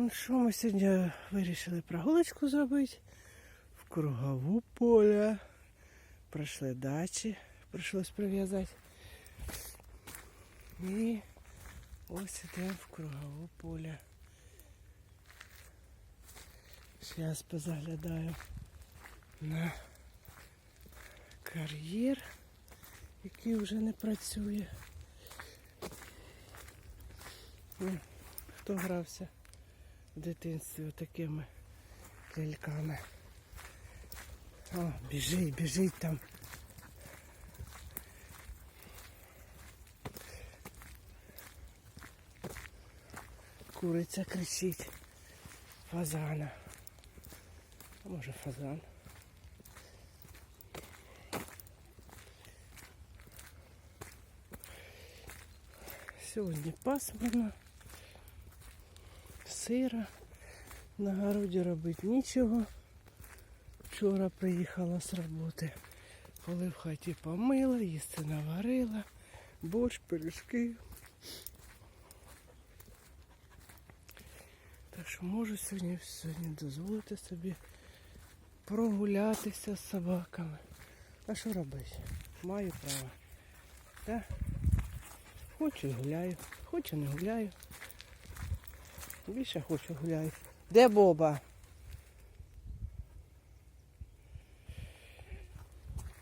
Ну що, ми сьогодні вирішили прогулочку зробити в кругову поля. Пройшли дачі, прийшлось прив'язати. І ось ідемо в кругову поле. Зараз позаглядаю на кар'єр, який вже не працює. Хто грався в дитинстві такими ляльками? О, біжить, біжить там. Куриця кричить. Фазана. А може фазан? Сьогодні пасмурно, сиро, на городі робити нічого. Вчора приїхала з роботи, коли в хаті помила, їсти наварила, борщ, пиріжки. Так що можу сьогодні, сьогодні дозволити собі прогулятися з собаками. А що робити? Маю право. Так? Хочу гуляю, хочу не гуляю. Більше хочу гуляю. Де Боба?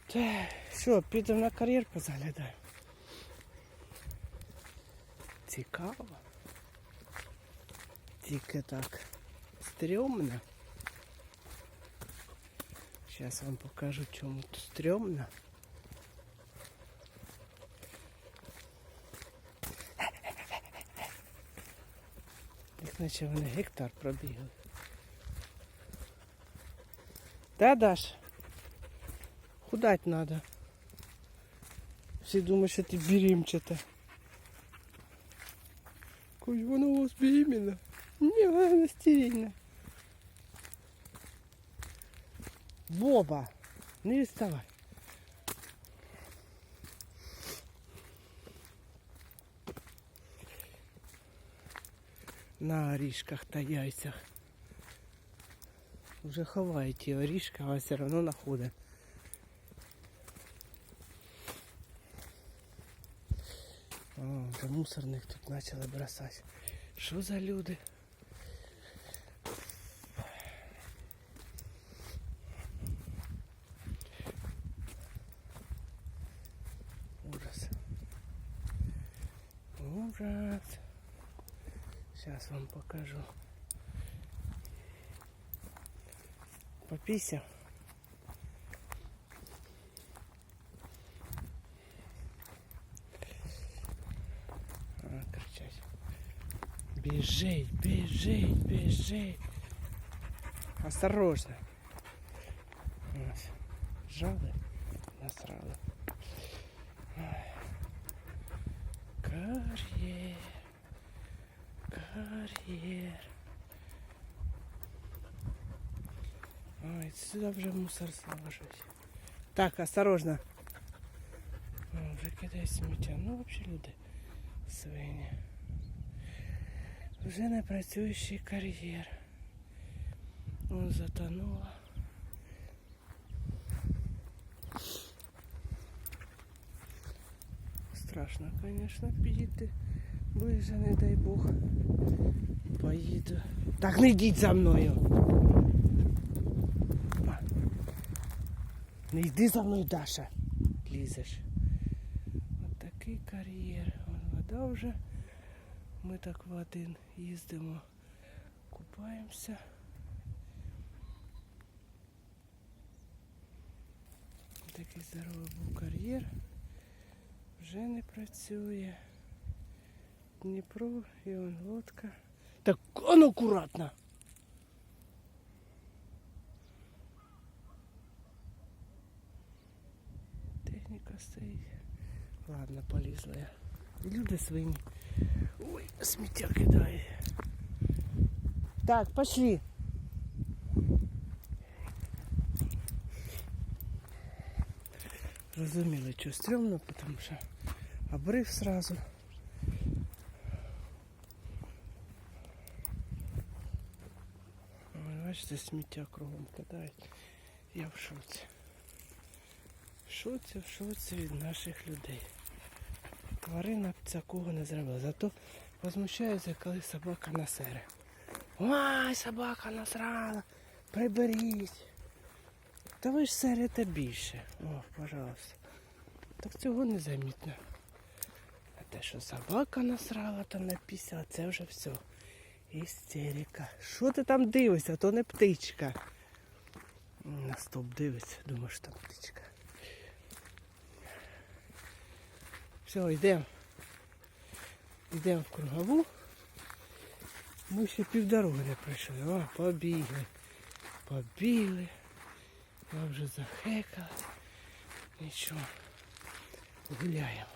Та, що, підемо на кар'єр позаглядаю. Цікаво. Тільки так стрьомно. Зараз вам покажу, чому тут стрьомно. наче вони гектар пробігли. Да, Даш? Худать надо. Всі думають, що ти беременчата. Коль вона у вас беременна? Ні, вона не стерильна. Боба, не відставай. На орішках та яйцях. Вже ховає ті орішки, а все одно знаходить. О, вже мусорник тут почали бросати. Що за люди? Ужас. Ужас. Сейчас вам покажу. Попися. А, кричать. Бежить, бежить, бежить. Осторожно. Ось. Жали, насрали. Ой. Кар'єр. Кар'єр. Ой, сюди вже мусор сложить. Так, осторожно. О, вже кидає сміття. Ну, взагалі люди свині. Вже не працюючий кар'єр. Он затонула. Страшно, конечно, підійти Ближе, не дай Бог. Поїду. Так не йдіть за мною. Не йди за мною, Даша. Лізеш. От такий кар'єр. Вон вода вже. Ми так в один їздимо, купаємося. Такий здоровий був кар'єр. Вже не працює. Дніпро і он лодка. Так он акуратно. Техніка стоїть. Ладно, полізла я. Люди свині. Ой, сміття кидає. Так, пошли. Розуміли, що стрьомно, тому що обрив сразу. Бачите, сміття кругом кидають. Я в шоці. В шоці, в шоці від наших людей. Тварина б такого не зробила. Зато возмущаються, коли собака насере. Ой, собака насрала, приберіть. Та ви ж серете більше. О, пожалуйста. Так цього не замітно. А те, що собака насрала там на 50, це вже все. Істерика. Що ти там дивишся? То не птичка. На стоп дивиться, думаю, що там птичка. Все, йдемо. Йдемо в кругову. Ми ще півдороги не пройшли. О, побігли. Побігли. Я вже захекала. Нічого. Гуляємо.